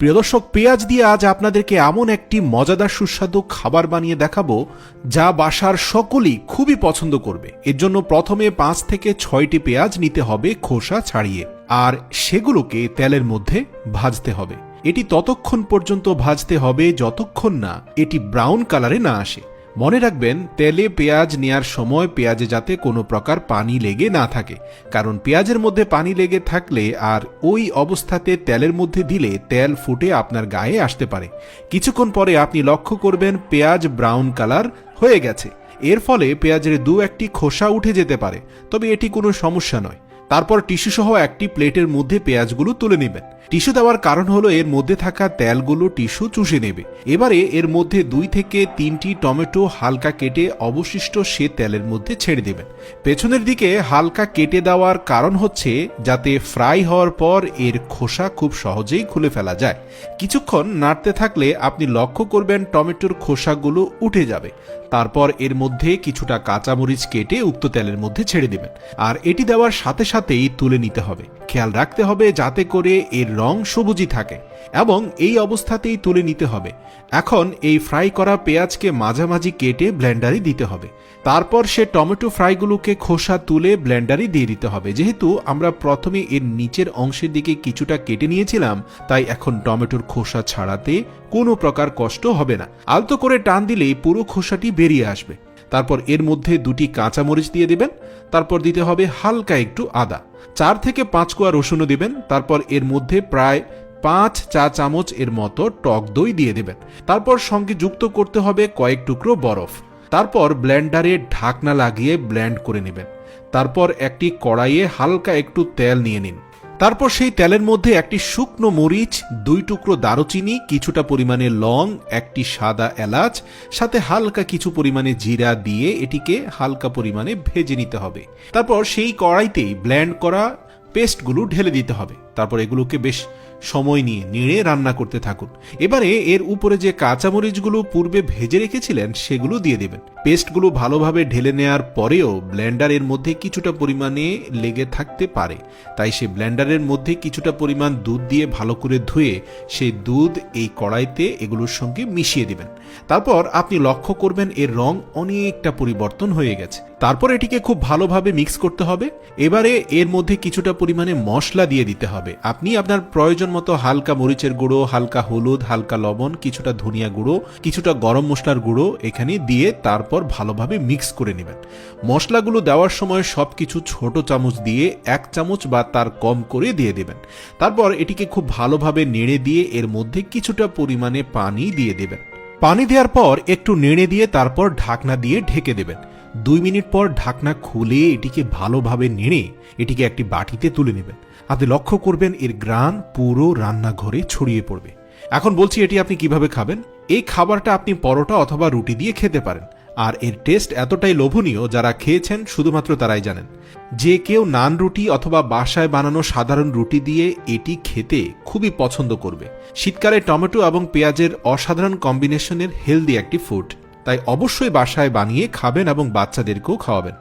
প্রিয় দর্শক, পেঁয়াজ দিয়ে আজ আপনাদেরকে এমন একটি মজাদার সুস্বাদু খাবার বানিয়ে দেখাবো যা বাসার সকলেই খুবই পছন্দ করবে। এর জন্য প্রথমে পাঁচ থেকে ছয়টি পেঁয়াজ নিতে হবে খোসা ছাড়িয়ে, আর সেগুলোকে তেলের মধ্যে ভাজতে হবে। এটি ততক্ষণ পর্যন্ত ভাজতে হবে, যতক্ষণ না এটি ব্রাউন কালারে না আসে। মনে রাখবেন, তেলে পেঁয়াজ নেয়ার সময় পেঁয়াজে যাতে কোনো প্রকার পানি লেগে না থাকে। কারণ পেঁয়াজের মধ্যে পানি লেগে থাকলে আর ওই অবস্থাতে তেলের মধ্যে দিলে তেল ফুটে আপনার গায়ে আসতে পারে। কিছুক্ষণ পরে আপনি লক্ষ্য করবেন, পেঁয়াজ ব্রাউন কালার হয়ে গেছে। এর ফলে পেঁয়াজের দু একটি খোসা উঠে যেতে পারে। তবে এটি কোনো সমস্যা নয়। তারপর টিস্যু সহ একটি প্লেটের মধ্যে পেঁয়াজগুলো তুলে নেবেন। টিস্যু দেওয়ার কারণ হলো এর মধ্যে থাকা তেলগুলো টিস্যু চুষে নেবে। এবারে এর মধ্যে দুই থেকে তিনটি টমেটো হালকা কেটে অবশিষ্ট সে তেলের মধ্যে ছেড়ে দেবেন। পেছনের দিকে হালকা কেটে দেওয়ার কারণ হচ্ছে যাতে ফ্রাই হওয়ার পর এর খোসা খুব সহজেই খুলে ফেলা যায়। কিছুক্ষণ নাড়তে থাকলে আপনি লক্ষ্য করবেন টমেটোর খোসাগুলো উঠে যাবে। তারপর এর মধ্যে কিছুটা কাঁচামরিচ কেটে উক্ত তেলের মধ্যে ছেড়ে দেবেন। আর এটি দেওয়ার সাথে সাথেই তুলে নিতে হবে। খেয়াল রাখতে হবে যাতে করে এর রং সবুজই থাকে এবং এই অবস্থাতেই তুলে নিতে হবে। এখন এই ফ্রাই করা পেঁয়াজকে মাঝামাঝি কেটে ব্লেন্ডারে দিতে হবে। তারপর সে টমেটো ফ্রাইগুলোকে খোসা তুলে ব্লেন্ডারে দিয়ে দিতে হবে। যেহেতু আমরা প্রথমে এর নিচের অংশের দিকে কিছুটা কেটে নিয়েছিলাম, তাই এখন টমেটোর খোসা ছাড়াতে কোনো প্রকার কষ্ট হবে না। আলতো করে টান দিলেই পুরো খোসাটি বেরিয়ে আসবে। তারপর এর মধ্যে দুটি কাঁচামরিচ দিয়ে দেবেন, তারপর দিতে হবে হালকা একটু আদা। চার থেকে পাঁচ কোয়া রসুনও দিবেন, তারপর এর মধ্যে প্রায় পাঁচ চা চামচ এর মতো টক দই দিয়ে দেবেন। তারপর সঙ্গে যুক্ত করতে হবে কয়েক টুকরো বরফ। তারপর ব্লেন্ডারে ঢাকনা লাগিয়ে ব্লেন্ড করে নেবেন। তারপর একটি কড়াইয়ে হালকা একটু তেল নিয়ে নিন। তারপর সেই তেলের মধ্যে একটি শুকনো মরিচ, দুই টুকরো দারুচিনি, কিছুটা পরিমাণে লং, একটি সাদা এলাচ, সাথে হালকা কিছু পরিমাণে জিরা দিয়ে এটিকে হালকা পরিমাণে ভেজে নিতে হবে। তারপর সেই কড়াইতেই ব্ল্যান্ড করা পেস্টগুলো ঢেলে দিতে হবে। তারপর এগুলোকে বেশ সময় নিয়ে নেড়ে রান্না করতে থাকুন। এবারে এর উপরে যে কাঁচামরিচগুলো পূর্বে ভেজে রেখেছিলেন, সেগুলো দিয়ে দেবেন। পেস্টগুলো ভালোভাবে ঢেলে নেওয়ার পরেও ব্লেন্ডারের মধ্যে কিছুটা পরিমাণে লেগে থাকতে পারে। তাই সে ব্লেন্ডারের মধ্যে কিছুটা পরিমাণ দুধ দিয়ে ভালো করে ধুয়ে সেই দুধ এই কড়াইতে এগুলোর সঙ্গে মিশিয়ে দেবেন। তারপর আপনি লক্ষ্য করবেন এর রং অনেকটা পরিবর্তন হয়ে গেছে। তারপর এটিকে খুব ভালোভাবে মিক্স করতে হবে। এবারে এর মধ্যে কিছুটা পরিমাণে মশলা দিয়ে দিতে হবে। আপনি আপনার প্রয়োজন মতো হালকা মরিচের গুঁড়ো, হালকা হলুদ, হালকা লবণ, কিছুটা ধনিয়া গুঁড়ো, কিছুটা গরম মশলার গুঁড়ো এখানে দিয়ে তারপর ভালোভাবে মিক্স করে নেবেন। মশলাগুলো দেওয়ার সময় সব কিছু ছোট চামচ দিয়ে এক চামচ বা তার কম করে দিয়ে দেবেন। তারপর এটিকে খুব ভালোভাবে নেড়ে দিয়ে এর মধ্যে কিছুটা পরিমাণে পানি দিয়ে দেবেন। পানি দেওয়ার পর একটু নেড়ে দিয়ে তারপর ঢাকনা দিয়ে ঢেকে দেবেন। দুই মিনিট পর ঢাকনা খুলে এটিকে ভালোভাবে নেড়ে এটিকে একটি বাটিতে তুলে নেবেন। আপনি লক্ষ্য করবেন এর গ্রান পুরো রান্নাঘরে ছড়িয়ে পড়বে। এখন বলছি এটি আপনি কীভাবে খাবেন? এই খাবারটা আপনি পরোটা অথবা রুটি দিয়ে খেতে পারেন। আর এর টেস্ট এতটাই লোভনীয় যারা খেয়েছেন, শুধুমাত্র তারাই জানেন। যে কেউ নান রুটি অথবা বাসায় বানানো সাধারণ রুটি দিয়ে এটি খেতে খুবই পছন্দ করবে। শীতকালে টমেটো এবং পেঁয়াজের অসাধারণ কম্বিনেশনের হেলদি একটি ফুড তাই অবশ্যই বাসায় বানিয়ে খাবেন এবং বাচ্চাদেরকেও খাওয়াবেন।